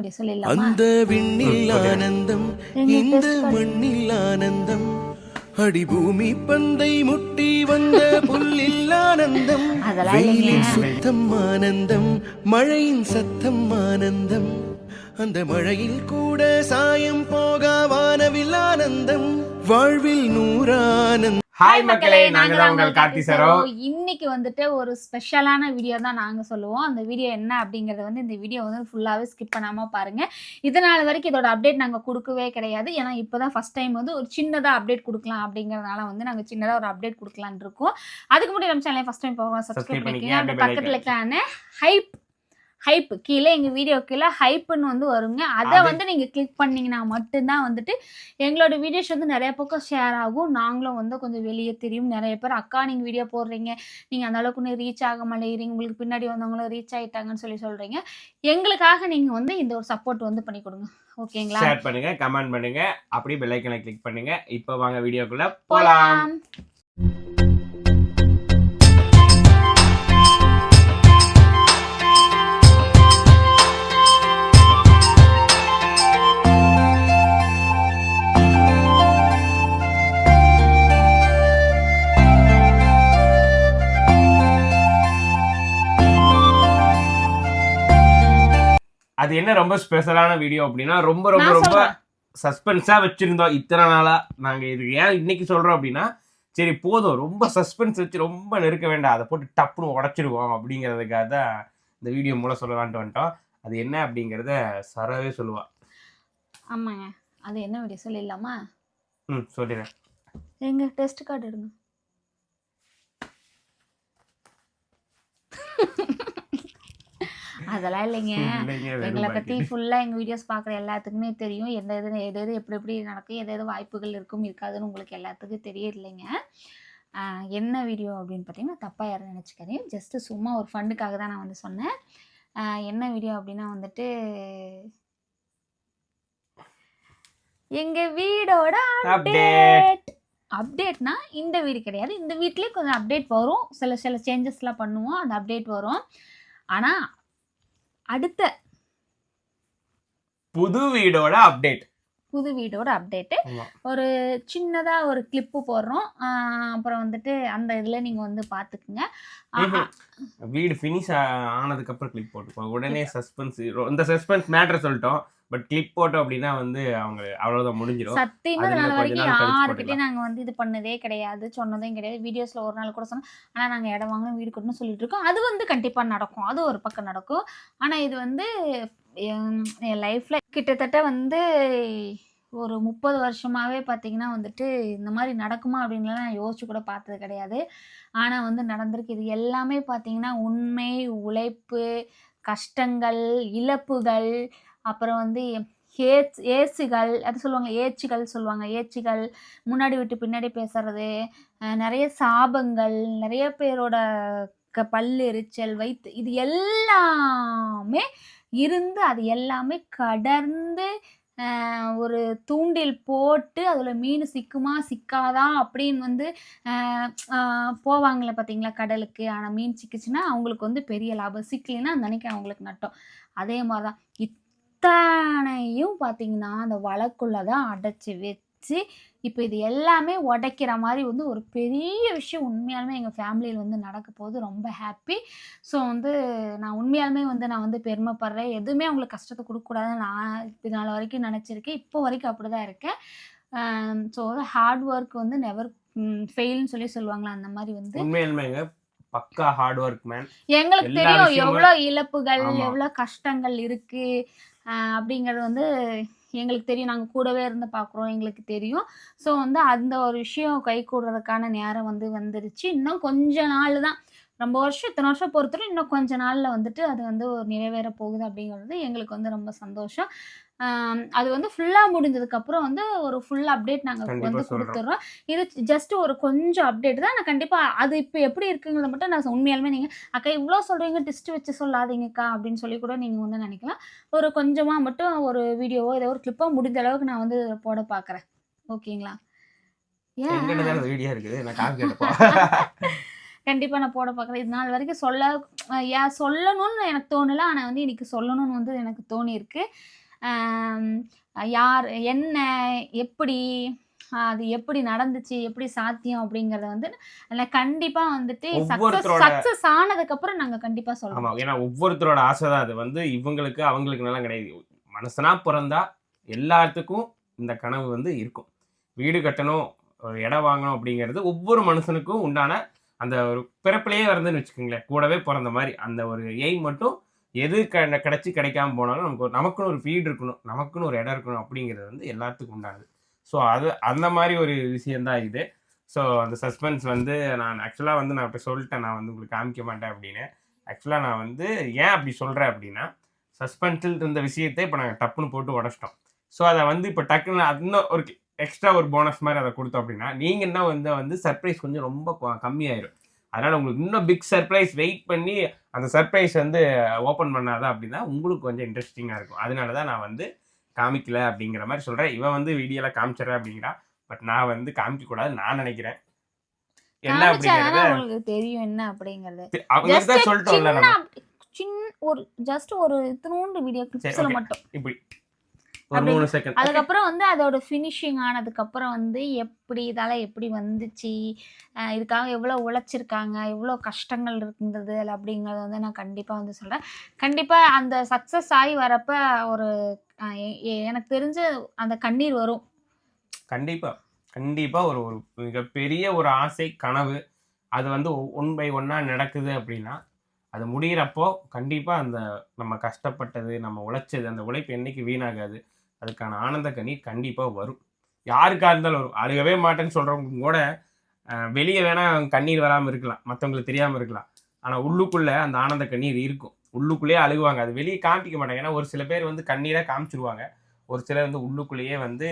Video சொல்லிடலாமா? அந்த விண்ணில் ஆனந்தம் இந்த. மண்ணில் ஆனந்தம். அடி பூமி பந்தை முட்டி வந்த புல்லில் ஆனந்தம். வெயிலின். சுத்தம் ஆனந்தம் மழையின் சத்தம் ஆனந்தம். அந்த மழையில் கூட சாயம் போகா வானவில் ஆனந்தம். வாழ்வில் நூறானந்தம். ஹாய் மக்களே நாங்க தான் உங்கள் கார்த்தி சரோ. இன்னைக்கு வந்துட்டு ஒரு ஸ்பெஷலான வீடியோ தான் நாங்க சொல்லுவோம். அந்த வீடியோ என்ன அப்படிங்கறது வந்து இந்த வீடியோ வந்து ஃபுல்லாவே ஸ்கிப் பண்ணாம பாருங்க. இதனால வரைக்கும் இதோட அப்டேட் நாங்க கொடுக்கவே கிடையாது. ஏன்னா இப்போதான் ஃபர்ஸ்ட் டைம் வந்து ஒரு சின்னதா அப்டேட் கொடுக்கலாம் அப்படிங்கறதுனால வந்து நாங்க சின்னதா ஒரு அப்டேட் கொடுக்கலாம்னு இருக்கோம். அதுக்கு முன்னாடி நம்ம சேனலை ஃபர்ஸ்ட் டைம் போகிறோம் சப்ஸ்கிரைப் பண்ணிக்கங்க, பக்கத்துல இருக்கான ஹைப் ஹைப் கீழே எங்க வீடியோ கீழே ஹைப்னு வந்து வருங்க. அதை வந்து நீங்க கிளிக் பண்ணீங்கன்னா மட்டும்தான் வந்துட்டு எங்களோட வீடியோஸ் வந்து நிறைய பக்கம் ஷேர் ஆகும். நாங்களும் வந்து கொஞ்சம் வெளியே தெரியும். நிறைய பேர் அக்கா நீங்கள் வீடியோ போடுறீங்க. நீங்கள் அந்த அளவுக்கு இன்னும் ரீச் ஆக மாட்டேங்கிறீங்க. உங்களுக்கு பின்னாடி வந்தவங்களும் ரீச் ஆயிட்டாங்கன்னு சொல்லி சொல்கிறீங்க எங்களுக்காக நீங்கள் வந்து இந்த ஒரு சப்போர்ட் வந்து பண்ணி கொடுங்க. ஓகேங்களா? ஷேர் பண்ணுங்க கமெண்ட் பண்ணுங்க. அப்படியே பெல் ஐக்கனை கிளிக் பண்ணுங்க. இப்போ வாங்க வீடியோக்குள்ள போலாம். அது என்ன ரொம்ப ஸ்பெஷலான வீடியோ அப்படின்னா ரொம்ப ரொம்ப ரொம்ப. சஸ்பென்ஸா வச்சிருந்தோம் இத்தனை நாளா. நாங்க இது ஏன் இன்னைக்கு சொல்றோம் அப்படின்னா சரி போதும். ரொம்ப சஸ்பென்ஸ் வச்சு ரொம்ப நெருக்க வேண்டாம். அதை போட்டு டப்புன்னு உடச்சிருவோம் அப்படிங்கிறதுக்காக தான் இந்த வீடியோ மூலம் சொல்லலான்ட்டு வந்துட்டோம். அது என்ன அப்படிங்கிறத சரவே சொல்லுவா. ஆமாங்க. அது என்ன வீடியோ சொல்லிடலாமா? ம் சொல்லிடுறேன். எங்க? டெஸ்ட் கார்டு எடுங்க. அதெல்லாம் இல்லைங்க. எங்களை பற்றி. ஃபுல்லாக எங்கள் வீடியோஸ் பார்க்குற எல்லாத்துக்குமே தெரியும். எந்த எது எது எது எப்படி எப்படி நடக்கும் எது எது வாய்ப்புகள் இருக்கும் இருக்காதுன்னு உங்களுக்கு எல்லாத்துக்கும் தெரியலைங்க என்ன வீடியோ அப்படின்னு பார்த்தீங்கன்னா தப்பாக யாரும் நினச்சிக்காதீங்க. ஜஸ்ட்டு சும்மா ஒரு ஃபண்டுக்காக தான் நான் வந்து சொன்னேன். என்ன வீடியோ அப்படின்னா வந்துட்டு எங்கள் வீடோட அப்டேட் அப்டேட்னா இந்த வீடு கிடையாது. இந்த வீட்லேயே கொஞ்சம் அப்டேட் வரும். சில சில சேஞ்சஸ்லாம் பண்ணுவோம். அந்த அப்டேட் வரும். ஆனால் அடுத்த புது வீடோட அப்டேட் புது வீடோட அப்டேட்டு ஒரு சின்னதாக ஒரு கிளிப்பு போடுறோம். அப்புறம் வந்துட்டு அந்த இதில் நீங்கள் வந்து பார்த்துக்குங்க வீடு ஃபினிஷ் ஆனதுக்கு அப்புறம் கிளிப் போட்டுப்போம் உடனே சஸ்பென்ஸ் இந்த சஸ்பென்ஸ் மேட்டர் சொல்லிட்டோம். பட் கிளிப் போட்டோம் அப்படின்னா வந்து அவங்க அவ்வளவுதான் முடிஞ்சிடும் சத்தியமா நாள் வரைக்கும் யாருக்கிட்டையும் நாங்கள் வந்து இது பண்ணதே கிடையாது சொன்னதும் கிடையாது. வீடியோஸில் ஒரு நாள் கூட சொன்னோம். ஆனால் நாங்கள் இடம் வாங்கணும் வீடு கட்டணும் சொல்லிட்டு இருக்கோம். அது வந்து கண்டிப்பாக நடக்கும். அது ஒரு பக்கம் நடக்கும். ஆனால் இது வந்து என் என் லைஃப்பில் கிட்டத்தட்ட வந்து ஒரு முப்பது வருஷமாகவே பார்த்தீங்கன்னா வந்துட்டு இந்த மாதிரி நடக்குமா அப்படின்லாம் நான் யோசிச்சு கூட பார்த்தது கிடையாது. ஆனால் வந்து நடந்திருக்கு. இது எல்லாமே பார்த்தீங்கன்னா உண்மை உழைப்பு கஷ்டங்கள் இழப்புகள் அப்புறம் வந்து ஏச் ஏசுகள் அது சொல்லுவாங்க ஏச்சுகள் சொல்லுவாங்க. ஏச்சுகள் முன்னாடி விட்டு பின்னாடி பேசுறது நிறைய சாபங்கள் நிறைய பேரோட க பல்லு எரிச்சல் வைத்து இது எல்லாமே இருந்து அது எல்லாமே கடர்ந்து ஒரு தூண்டில் போட்டு அதில் மீன் சிக்குமா சிக்காதா அப்படின்னு வந்து போவாங்களே பார்த்தீங்களா கடலுக்கு. ஆனால் மீன் சிக்கிச்சுன்னா அவங்களுக்கு வந்து பெரிய லாபம். சிக்கலைன்னா அந்த அன்னைக்கு அவங்களுக்கு நட்டம். அதே மாதிரி தான் இத்தனையும் பார்த்தீங்கன்னா அந்த வழக்குள்ளே தான் அடைச்சி வச்சு இப்போ இது எல்லாமே உடைக்கிற மாதிரி வந்து ஒரு பெரிய விஷயம் உண்மையாலுமே எங்கள் ஃபேமிலியில் வந்து நடக்க போகுது ரொம்ப ஹாப்பி ஸோ வந்து நான் உண்மையாலுமே வந்து நான் வந்து பெருமைப்படுறேன். எதுவுமே அவங்களுக்கு கஷ்டத்தை கொடுக்கக்கூடாதுன்னு நான் இது நாள் வரைக்கும் நினச்சிருக்கேன். இப்போ வரைக்கும் அப்படி தான் இருக்கேன் ஸோ ஹார்ட் ஒர்க் வந்து நெவர் ஃபெயில்னு சொல்லி சொல்லுவாங்களா அந்த மாதிரி வந்து பக்கா ஹார்ட் ஒர்க் மேன் எங்களுக்கு தெரியும் எவ்வளோ இழப்புகள். எவ்வளோ கஷ்டங்கள் இருக்கு. ஆஹ் அப்படிங்கிறது வந்து எங்களுக்கு தெரியும். நாங்கள் கூடவே இருந்து பார்க்குறோம் எங்களுக்கு தெரியும். ஸோ வந்து அந்த ஒரு விஷயம் கை கூடுறதுக்கான நேரம் வந்து வந்துருச்சு. இன்னும் கொஞ்ச நாள் தான். ரொம்ப வருஷம் இத்தனை வருஷம் பொறுத்தவரை இன்னும் கொஞ்ச நாளில் வந்துட்டு அது வந்து ஒரு நிறைவேற போகுது அப்படிங்கிறது எங்களுக்கு வந்து ரொம்ப சந்தோஷம். அது வந்து ஃபுல்லாக முடிஞ்சதுக்கப்புறம் வந்து ஒரு ஃபுல் அப்டேட் நாங்கள் கண்டிப்பா வந்து. கொடுத்துட்றோம் இது ஜஸ்ட் ஒரு கொஞ்சம் அப்டேட் தான். நான் கண்டிப்பாக அது இப்போ எப்படி இருக்குங்கிறத மட்டும் நான் உண்மையாலுமே நீங்கள் அக்கா இவ்வளோ சொல்கிறீங்க டிஸ்ட் வச்சு சொல்லாதீங்கக்கா அப்படின்னு சொல்லி கூட நீங்கள் வந்து நினைக்கலாம். ஒரு கொஞ்சமாக மட்டும் ஒரு வீடியோவோ ஏதோ ஒரு கிளிப்போ முடிஞ்ச அளவுக்கு நான் வந்து போட பார்க்குறேன் ஓகேங்களா? ஏன்? இருக்குது. நான் போட பார்க்குறேன் இது நாள் வரைக்கும் சொல்ல யா சொல்லணும்னு எனக்கு தோணலை. ஆனால் வந்து இன்னைக்கு சொல்லணும்னு வந்து எனக்கு தோணியிருக்கு. ஆம், யார் என்ன எப்படி அது எப்படி நடந்துச்சு எப்படி சாத்தியம் அப்படிங்கறத வந்து கண்டிப்பா வந்துட்டு சக்சஸ் ஆனதுக்கு அப்புறம் நாங்க கண்டிப்பா சொல்றோம். ஏன்னா ஒவ்வொருத்தரோட ஆசை தான் அது. வந்து இவங்களுக்கு அவங்களுக்கு நல்லா கிடையாது. மனசனா பிறந்தா எல்லாத்துக்கும் இந்த கனவு வந்து இருக்கும். வீடு கட்டணும் இடம் வாங்கணும் அப்படிங்கிறது ஒவ்வொரு மனுஷனுக்கும் உண்டான அந்த ஒரு பிறப்பிலேயே வருதுன்னு வச்சுக்கோங்களேன். கூடவே பிறந்த மாதிரி அந்த ஒரு எய்ம் மட்டும் எது க கிடச்சி கிடைக்காம போனாலும் நமக்கு நமக்குன்னு ஒரு ஃபீட் இருக்கணும். நமக்குன்னு ஒரு இடம் இருக்கணும் அப்படிங்கிறது வந்து எல்லாத்துக்கும் உண்டானது. ஸோ அது அந்த மாதிரி ஒரு விஷயந்தான் இது. ஸோ அந்த சஸ்பென்ஸ் வந்து நான் ஆக்சுவலாக வந்து நான் இப்போ சொல்லிட்டேன். நான் வந்து உங்களுக்கு காமிக்க மாட்டேன் அப்படின்னு. ஆக்சுவலாக நான் வந்து ஏன் அப்படி சொல்கிறேன் அப்படின்னா சஸ்பென்ஸில் இருந்த விஷயத்தை இப்போ நாங்கள் டப்புன்னு போட்டு உடச்சிட்டோம். ஸோ அதை வந்து இப்போ டக்குன்னு இன்னும் ஒரு எக்ஸ்ட்ரா ஒரு போனஸ் மாதிரி அதை கொடுத்தோம் அப்படின்னா நீங்கள் என்ன வந்து வந்து சர்ப்ரைஸ் கொஞ்சம் ரொம்ப கொ- கம்மியாயிரும். அதனால் உங்களுக்கு இன்னும் பிக் சர்ப்ரைஸ் வெயிட் பண்ணி அந்த சர்ப்ரைஸ் வந்து ஓப்பன் பண்ணாதான் அப்படின்னா உங்களுக்கு கொஞ்சம் இன்ட்ரெஸ்டிங்காக இருக்கும். அதனால தான் நான் வந்து காமிக்கல அப்படிங்கிற மாதிரி சொல்கிறேன் இவன் வந்து வீடியோவில் காமிச்சிடுறேன் அப்படிங்கிறா. பட் நான் வந்து காமிக்கக்கூடாது நான் நினைக்கிறேன். என்ன அப்படிங்கிறத தெரியும் என்ன அப்படிங்கிறது. அவங்க தான் சொல்லிட்டோம்ல சின்ன சின்ன ஒரு ஜஸ்ட் ஒரு இத்தினூண்டு வீடியோ கிளிப்ஸ்ல. மட்டும். இப்படி ஒரு அப்படி- மூணு செகண்ட் அதுக்கப்புறம் வந்து அதோட ஃபினிஷிங் ஆனதுக்கப்புறம் வந்து எப்படி இதால எப்படி வந்துச்சு? இதுக்காக எவ்வளோ உழைச்சிருக்காங்க? எவ்வளோ கஷ்டங்கள் இருந்தது? அப்படிங்கிறத வந்து நான் கண்டிப்பாக வந்து சொல்கிறேன் கண்டிப்பாக அந்த சக்ஸஸ் ஆகி வரப்ப ஒரு எனக்கு தெரிஞ்ச அந்த கண்ணீர் வரும். கண்டிப்பா. கண்டிப்பா ஒரு ஒரு மிகப்பெரிய ஒரு ஆசை கனவு அது வந்து ஒன் பை ஒன்னா நடக்குது அப்படின்னா அது முடியிறப்போ கண்டிப்பா அந்த நம்ம கஷ்டப்பட்டது நம்ம உழைச்சது அந்த உழைப்பு என்னைக்கு வீணாகாது. அதுக்கான ஆனந்த கண்ணீர் கண்டிப்பாக வரும். யாருக்காக இருந்தாலும் வரும். அழுகவே மாட்டேன்னு சொல்கிறவங்க கூட வெளியே வேணால் கண்ணீர் வராமல் இருக்கலாம். மற்றவங்களுக்கு தெரியாமல் இருக்கலாம். ஆனால் உள்ளுக்குள்ளே அந்த ஆனந்த கண்ணீர் இருக்கும். உள்ளுக்குள்ளேயே அழுகுவாங்க. அது வெளியே காமிக்க மாட்டாங்க. ஏன்னா ஒரு சில பேர் வந்து கண்ணீரை காமிச்சிருவாங்க. ஒரு சிலர் வந்து உள்ளுக்குள்ளேயே வந்து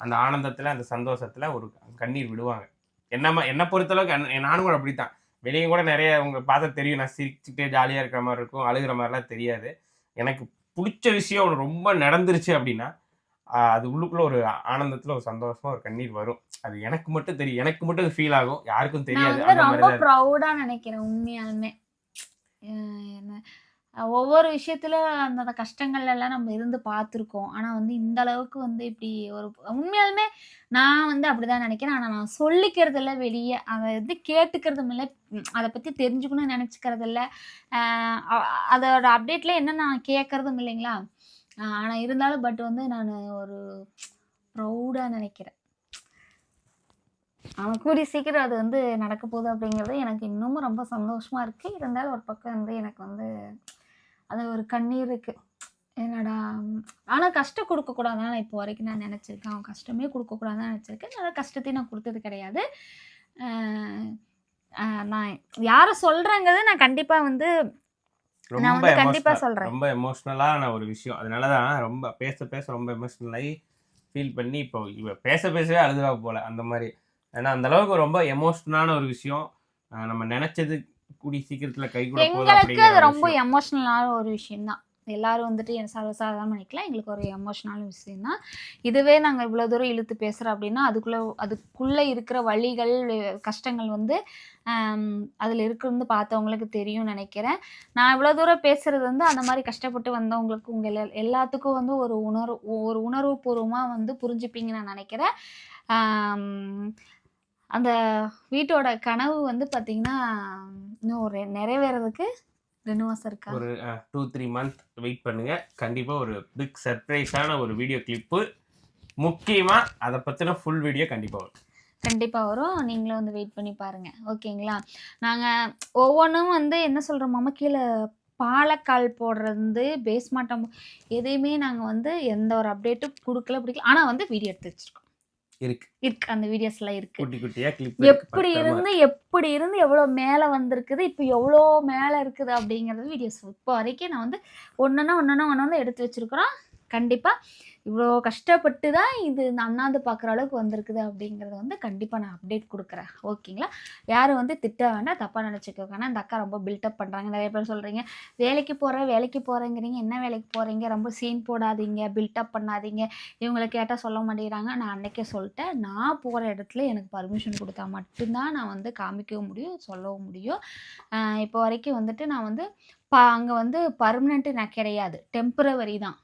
அந்த ஆனந்தத்தில் அந்த சந்தோஷத்தில் ஒரு கண்ணீர் விடுவாங்க. என்னமா என்னை பொறுத்தளவுக்கு நானும் கூட அப்படித்தான். வெளியே கூட நிறைய உங்களை பார்த்தா தெரியும். நான் சிரிச்சுக்கிட்டே ஜாலியாக இருக்கிற மாதிரி இருக்கும் அழுகிற மாதிரிலாம் தெரியாது. எனக்கு பிடிச்ச விஷயம் ஒண்ணு ரொம்ப நடந்துருச்சு அப்படின்னா அது உள்ளுக்குள்ள ஒரு ஆனந்தத்துல ஒரு சந்தோஷமா ஒரு கண்ணீர் வரும். அது எனக்கு மட்டும் தெரியும் எனக்கு மட்டும் ஃபீல் ஆகும். யாருக்கும் தெரியாது. ரொம்ப ப்ரௌடாக நினைக்கிறேன் உண்மையாலுமே. ஒவ்வொரு விஷயத்துல அந்த கஷ்டங்கள் எல்லாம் நம்ம இருந்து பார்த்துருக்கோம். ஆனா வந்து இந்த அளவுக்கு வந்து இப்படி ஒரு உண்மையாலுமே நான் வந்து அப்படிதான் நினைக்கிறேன். ஆனா நான் சொல்லிக்கிறது இல்லை வெளியே. அதை வந்து கேட்டுக்கிறதும் இல்லை. அதை பத்தி தெரிஞ்சுக்கணும்னு நினைச்சுக்கிறது இல்லை அதோட அப்டேட்ல என்ன நான் கேட்கறதும் இல்லைங்களா? ஆனா இருந்தாலும் பட் வந்து நான் ஒரு ப்ரௌடா நினைக்கிறேன். அவன் கூடி சீக்கிரம் அது வந்து நடக்க போகுது அப்படிங்கிறது எனக்கு இன்னமும் ரொம்ப சந்தோஷமா இருக்கு. இருந்தாலும் ஒரு பக்கம் வந்து எனக்கு வந்து அது ஒரு கண்ணீர் இருக்கு. என்னடா ம், ஆனா கஷ்டம் கொடுக்க கூடாதுன்னு நான் இப்போ வரைக்கும் நான் நினைச்சிருக்கேன். அவன் கஷ்டமே கொடுக்க கூடாதுன்னு நினைச்சிருக்கேன். அதனால கஷ்டத்தையும் நான் கொடுத்தது கிடையாது. நான் யாரை சொல்றேங்கிறது நான் கண்டிப்பா வந்து நான் ரொம்ப வந்து கண்டிப்பா emotional- சொல்றேன். ரொம்ப எமோஷ்னலான ஒரு விஷயம். அதனாலதான் ரொம்ப பேச பேச ரொம்ப எமோஷ்னல் ஆகி ஃபீல் பண்ணி இப்போ இவ பேச பேசவே அழுதுவா போல. அந்த மாதிரி. ஏன்னா அந்த அளவுக்கு ரொம்ப எமோஷ்னலான ஒரு விஷயம். நம்ம நினைச்சது கூடி சீக்கிரத்துல கை எங்களுக்கு அது ரொம்ப. எமோஷ்னலான ஒரு விஷயம் தான் எல்லாரும் வந்துட்டு என் சர்வசாதாரணம் நினைக்கலாம் எங்களுக்கு ஒரு எமோஷ்னலான விஷயம் தான் இதுவே நாங்கள் இவ்வளோ தூரம் இழுத்து பேசுகிறோம் அப்படின்னா அதுக்குள்ளே அதுக்குள்ளே இருக்கிற வழிகள் கஷ்டங்கள் வந்து அதில் இருக்கிறது பார்த்தவங்களுக்கு தெரியும் நினைக்கிறேன். நான் இவ்வளோ தூரம் பேசுகிறது வந்து அந்த மாதிரி கஷ்டப்பட்டு வந்தவங்களுக்கு உங்கள் எல்லா எல்லாத்துக்கும் வந்து ஒரு உணர்வு ஒரு உணர்வு பூர்வமாக வந்து புரிஞ்சுப்பீங்கன்னு நான் நினைக்கிறேன். அந்த வீட்டோட கனவு வந்து பார்த்தீங்கன்னா இன்னும் ஒரு நிறைவேறதுக்கு ரெண்டு மாதம் இருக்கா? ஒரு டூ த்ரீ மந்த் வெயிட் பண்ணுங்க. கண்டிப்பா ஒரு பிக் சர்ப்ரைஸான ஒரு வீடியோ கிளிப்பு முக்கியமா அதை பத்தின ஃபுல் வீடியோ கண்டிப்பா வரும். கண்டிப்பாக வரும். நீங்களும் வந்து வெயிட் பண்ணி பாருங்க. ஓகேங்களா? நாங்கள் ஒவ்வொன்றும் வந்து என்ன சொல்கிறோமாமா கீழே பாலக்கால் போடுறது பேஸ் மாட்டம் எதையுமே நாங்கள் வந்து எந்த ஒரு அப்டேட்டும் கொடுக்கல பிடிக்கல. ஆனால் வந்து வீடியோ எடுத்து வச்சிருக்கோம். இருக்கு. இருக்கு. அந்த வீடியோஸ்லாம் இருக்கு. குட்டி குட்டியா கிளிப் எப்படி இருந்து எப்படி இருந்து எவ்வளோ மேலே வந்திருக்குது இப்போ எவ்வளோ மேலே இருக்குது அப்படிங்கிறது வீடியோஸ் இப்போ வரைக்கும் நான் வந்து ஒன்றுனா ஒன்றுனா ஒன்று வந்து எடுத்து வச்சிருக்கிறோம். கண்டிப்பாக இவ்வளோ கஷ்டப்பட்டு தான் இது இந்த அண்ணாந்து பார்க்குற அளவுக்கு வந்திருக்குது அப்படிங்கிறத வந்து கண்டிப்பாக நான் அப்டேட் கொடுக்குறேன். ஓகேங்களா யாரும் வந்து திட்ட வேண்டாம் தப்பாக நினச்சிக்கோ ஆனால் இந்த அக்கா ரொம்ப பில்டப் பண்ணுறாங்க நிறைய பேர் சொல்கிறீங்க வேலைக்கு போகிற வேலைக்கு போகிறேங்கிறீங்க என்ன வேலைக்கு போகிறீங்க ரொம்ப சீன் போடாதீங்க பில்டப் பண்ணாதீங்க. இவங்களை கேட்டால் சொல்ல மாட்டேங்கிறாங்க. நான் அன்றைக்கே சொல்லிட்டேன். நான் போகிற இடத்துல எனக்கு பர்மிஷன் கொடுத்தா மட்டும்தான் நான் வந்து காமிக்கவும் முடியும் சொல்லவும் முடியும். இப்போ வரைக்கும் வந்துட்டு நான் வந்து பா அங்கே வந்து பர்மனெண்ட்டு நான் கிடையாது. டெம்பரவரி தான்.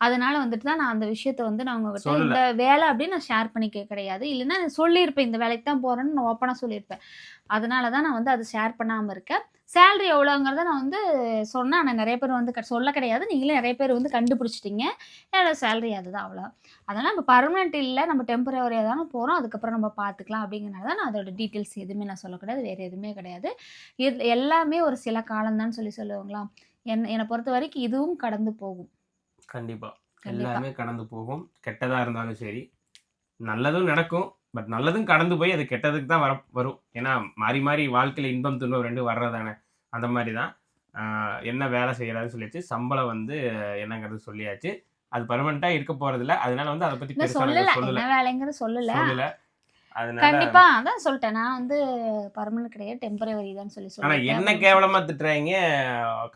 அதனால வந்துட்டு தான் நான் அந்த விஷயத்த வந்து நான் உங்ககிட்ட. இந்த வேலை அப்படின்னு நான் ஷேர் பண்ணிக்க கிடையாது. இல்லைன்னா நான் சொல்லியிருப்பேன் இந்த வேலைக்கு தான் போகிறேன்னு நான் ஓப்பனாக சொல்லியிருப்பேன். அதனால தான் நான் வந்து அதை ஷேர் பண்ணாமல் இருக்கேன். சேலரி எவ்வளோங்கிறத நான் வந்து சொன்னேன் ஆனால் நிறைய பேர் வந்து சொல்ல கிடையாது. நீங்களே நிறைய பேர் வந்து கண்டுபிடிச்சிட்டிங்க. என்னோட சேலரி அதுதான் அவ்வளோ அதனால் நம்ம பர்மனெண்ட் இல்லை நம்ம டெம்பரவரியாக தானே போகிறோம் அதுக்கப்புறம் நம்ம பார்த்துக்கலாம் அப்படிங்கிறனால தான் நான் அதோட டீட்டெயில்ஸ் எதுவுமே நான் சொல்ல கிடையாது. வேறு எதுவுமே கிடையாது. இது எல்லாமே ஒரு சில காலம்தான் சொல்லி சொல்லுவாங்களா என் என்னை பொறுத்த வரைக்கும் இதுவும் கடந்து போகும். கண்டிப்பா. எல்லாமே கடந்து போகும். கெட்டதா இருந்தாலும் சரி. நல்லதும் நடக்கும். பட் நல்லதும் கடந்து போய் அது கெட்டதுக்கு தான் வர வரும். ஏன்னா மாறி மாறி வாழ்க்கையில இன்பம் துன்பம் ரெண்டு வர்றதானே? அந்த மாதிரி தான். என்ன வேலை செய்யறாருன்னு சொல்லியாச்சு. சம்பளம் வந்து என்னங்கிறது சொல்லியாச்சு. அது பர்மனண்டா இருக்க போறது இல்ல அதனால வந்து அதை பெருசா சொல்லல. சொல்லல. கண்டிப்பா அதான் சொல்லிட்டேன் நான் வந்து பர்மனன்ட் கிடையாது டெம்பரவரி தான் சொல்லி ஆனா சொல்லிட்டேன் என்ன கேவலமா திட்டுறாங்க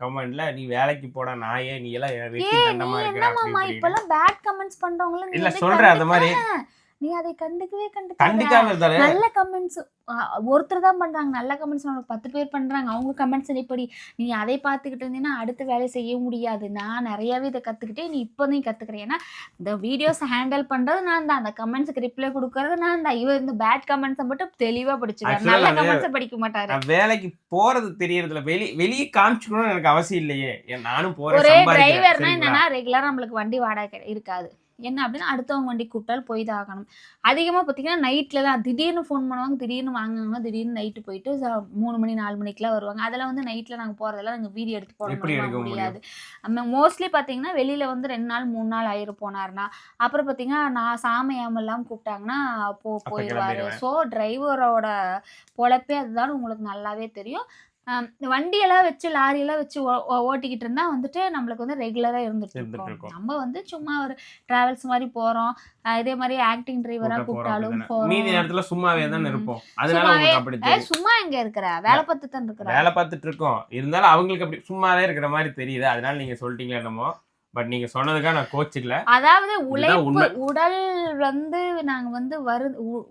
கமெண்ட்ல நீ வேலைக்கு போடா நாயே நீ எல்லாம் வெட்டி ஏய், தண்டமா இருக்கிற என்னமாமா அப்படி. இப்பெல்லாம் பேட் கமெண்ட்ஸ் பண்றவங்கள நீ இல்ல அதை சொல்றேன் அந்த மாதிரி. நீ அதை கண்டுக்கவே கண்டிக்காம இருந்தாலே நல்ல கமெண்ட்ஸ் ஒருத்தர் தான் பண்றாங்க. நல்ல கமெண்ட்ஸ் உனக்கு பத்து பேர் பண்றாங்க. அவங்க கமெண்ட்ஸ் இப்படி நீ அதை பார்த்துக்கிட்டு இருந்தீங்கன்னா அடுத்த வேலை செய்ய முடியாது. நான் நிறையவே இதை கத்துக்கிட்டே நீ இப்போ நீ கத்துக்கிறேன். ஏன்னா இந்த வீடியோஸ் ஹேண்டில் பண்றது நான் தான். அந்த கமெண்ட்ஸ்க்கு ரிப்ளை கொடுக்கறது நான் தான். இவர் இந்த பேட் கமெண்ட்ஸை மட்டும் தெளிவா Actually, நல்ல கமெண்ட்ஸை படிக்க மாட்டாரு. வேலைக்கு போறது தெரியறதுல வெளி வெளியே காமிச்சுக்கணும்னு எனக்கு அவசியம் இல்லையே. நானும் போறேன் ஒரே டிரைவர்னா? என்னன்னா ரெகுலரா நம்மளுக்கு வண்டி வாடகை இருக்காது. என்ன அப்படின்னா அடுத்தவங்க வண்டி கூப்பிட்டாலும் போய் தான் ஆகணும். அதிகமாக பார்த்தீங்கன்னா நைட்டில் தான் திடீர்னு ஃபோன் பண்ணுவாங்க திடீர்னு வாங்குவாங்க திடீர்னு நைட்டு போயிட்டு மூணு மணி நாலு மணிக்கெலாம் வருவாங்க. அதெல்லாம் வந்து நைட்டில் நாங்கள் போகிறதெல்லாம் நாங்கள் வீடியோ எடுத்து போட முடியாது. மோஸ்ட்லி பார்த்தீங்கன்னா வெளியில் வந்து ரெண்டு நாள் மூணு நாள் ஆயிரம் போனாருன்னா. அப்புறம் பார்த்தீங்கன்னா நான் சாமியாமெல்லாம் கூப்பிட்டாங்கன்னா போ போயிடுவாரு. ஸோ டிரைவரோட பொழப்பே அதுதான் உங்களுக்கு நல்லாவே தெரியும். இந்த வண்டியெல்லாம் வச்சு லாரியெல்லாம் வச்சு ஓட்டிக்கிட்டு இருந்தா வந்துட்டு நம்மளுக்கு வந்து ரெகுலராக இருந்துட்டு இருக்கோம். நம்ம வந்து சும்மா ஒரு டிராவல்ஸ் மாதிரி போறோம். இதே மாதிரி ஆக்டிங் டிரைவரா கூப்பிட்டாலும் மீதி நேரத்துல சும்மாவே தான். இருப்போம். அதனால சும்மா எங்க இருக்கிற? வேலை பார்த்து தான் இருக்கிற. வேலை பார்த்துட்டு இருக்கோம். இருந்தாலும் அவங்களுக்கு அப்படி சும்மாவே இருக்கிற மாதிரி தெரியுது. அதனால நீங்க சொல்லிட்டீங்க என்னமோ. பட் நீங்க சொன்னதுக்காக நான் கோச்சிக்கல. அதாவது உழைப்பு. உடல் வந்து நாங்க வந்து வரு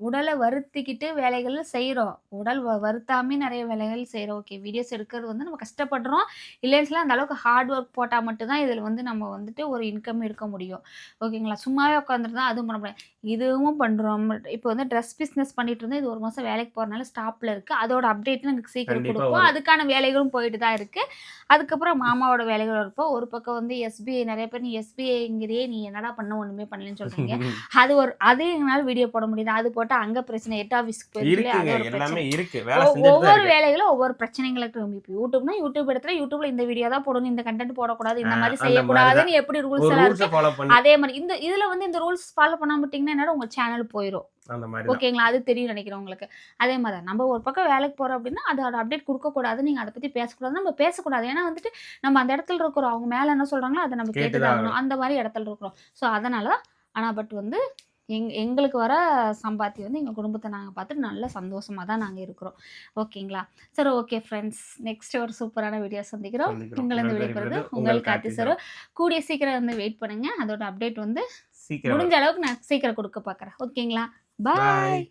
உடலை வருத்திக்கிட்டு வேலைகள் செய்றோம். உடல் வருத்தாமே நிறைய வேலைகள் செய்றோம். ஓகே வீடியோஸ் எடுக்கிறது வந்து நம்ம கஷ்டப்படுறோம். இல்லைன்னு அந்த அளவுக்கு ஹார்ட் ஒர்க் போட்டால் மட்டும்தான் இதில் வந்து நம்ம வந்துட்டு ஒரு இன்கம் எடுக்க முடியும். ஓகேங்களா சும்மாவே உட்காந்துட்டு தான் அதுவும் பண்ண முடியாது இதுவும் பண்ணுறோம் இப்போ வந்து ட்ரெஸ் பிஸ்னஸ் பண்ணிட்டு இருந்தோம் இது ஒரு மாதம் வேலைக்கு போகிறனால ஸ்டாப்பில் இருக்குது அதோட அப்டேட் எனக்கு சீக்கிரம் கொடுப்போம். அதுக்கான வேலைகளும் போயிட்டு தான் இருக்குது அதுக்கப்புறம் மாமாவோட வேலைகள் இருப்போம் ஒரு பக்கம் வந்து எஸ்பிஐ நிறைய பேர் நீ எஸ்பிஐங்கிறியே நீ என்னடா பண்ண? ஒன்றுமே பண்ணலன்னு சொல்கிறீங்க அது ஒரு அது எங்களால் வீடியோ போட முடியுது. அது போட்டு அங்கே பிரச்சனை ஹெட் ஆஃபீஸ்க்கு தான் ஒவ்வொரு வேலைகளும் ஒவ்வொரு பிரச்சனைகளுக்கு இப்போ யூடியூப்னா யூடியூப் இடத்துல யூடியூப்ல இந்த வீடியோ தான் போடணும். இந்த கண்டென்ட் போடக்கூடாது. இந்த மாதிரி செய்யக்கூடாதுன்னு எப்படி ரூல்ஸ் அதே மாதிரி இந்த இதுல வந்து இந்த ரூல்ஸ் ஃபாலோ பண்ணாம என்னடா உங்க சேனல் போயிடும். ஓகேங்களா அது தெரியும் நினைக்கிறேன் உங்களுக்கு. அதே மாதிரி தான். நம்ம ஒரு பக்கம் வேலைக்கு போறோம் அப்படின்னா அதோட அப்டேட் கொடுக்கக்கூடாது நீங்க அதை பத்தி பேசக்கூடாது. நம்ம பேசக்கூடாது. ஏன்னா வந்துட்டு நம்ம அந்த இடத்துல இருக்கிறோம். அவங்க மேல என்ன சொல்றாங்களோ அதை நம்ம கேட்டுதான் கேட்டுதான் அந்த மாதிரி இடத்துல இருக்கிறோம். ஸோ அதனால தான் ஆனா பட் வந்து எங் எங்களுக்கு வர சம்பாத்தி வந்து எங்கள் குடும்பத்தை நாங்கள் பார்த்துட்டு நல்ல சந்தோஷமாக தான் நாங்கள் இருக்கிறோம். ஓகேங்களா சரி ஓகே ஃப்ரெண்ட்ஸ் நெக்ஸ்ட் ஒரு சூப்பரான வீடியோ சந்திக்கிறோம். உங்களை வந்து விடைபெறுது விடைபெறுவது உங்கள் உங்கள் காத்தி கார்த்தி சரு. கூடிய சீக்கிரம் வந்து வெயிட் பண்ணுங்க. அதோட அப்டேட் வந்து சீக்கிரம் முடிஞ்ச அளவுக்கு நான் சீக்கிரம் கொடுக்க பார்க்குறேன். ஓகேங்களா? பாய்.